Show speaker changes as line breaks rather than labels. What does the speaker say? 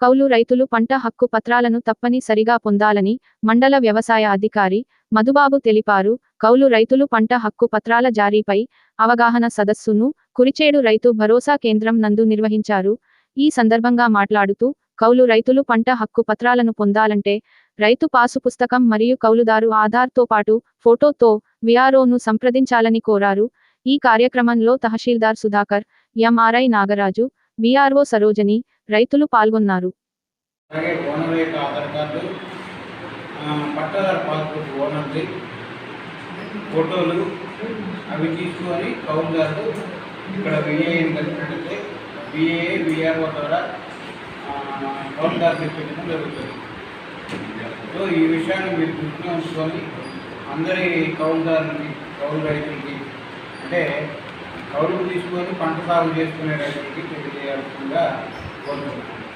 కౌలు రైతులు పంట హక్కు పత్రాలను తప్పనిసరిగా పొందాలని మండల వ్యవసాయ అధికారి మధుబాబు తెలిపారు. కౌలు రైతులు పంట హక్కు పత్రాల జారీపై అవగాహన సదస్సును కురిచేడు రైతు భరోసా కేంద్రం నందు నిర్వహించారు. ఈ సందర్భంగా మాట్లాడుతూ కౌలు రైతులు పంట హక్కు పత్రాలను పొందాలంటే రైతు పాసు పుస్తకం మరియు కౌలుదారు ఆధార్తో పాటు ఫోటోతో విఆర్ఓను సంప్రదించాలని కోరారు. ఈ కార్యక్రమంలో తహసీల్దార్ సుధాకర్ ఎంఆర్ఐ నాగరాజు విఆర్ఓ సరోజని రైతులు పాల్గొన్నారు.
అలాగే ఓనర్ యొక్క ఆధార్ కార్డు పట్టాదారు పాస్బుక్ ఓనర్ది ఫోటోలు అవి తీసుకొని కౌలుదారులు ఇక్కడ విఏఎన్ కలిపినట్లయితే విఏ విఆర్ఓ ద్వారా ఆ, కౌలుదారులు పెట్టడం జరుగుతుంది. సో ఈ విషయాన్ని మీరు దృష్టిలో ఉంచుకొని అందరి కౌలుదారులకి కౌలు రైతులకి అంటే కౌలుకు తీసుకొని పంట సాగు చేసుకునే రైతులకి తెలియజేయాల్సిందిగా ধন্যবাদ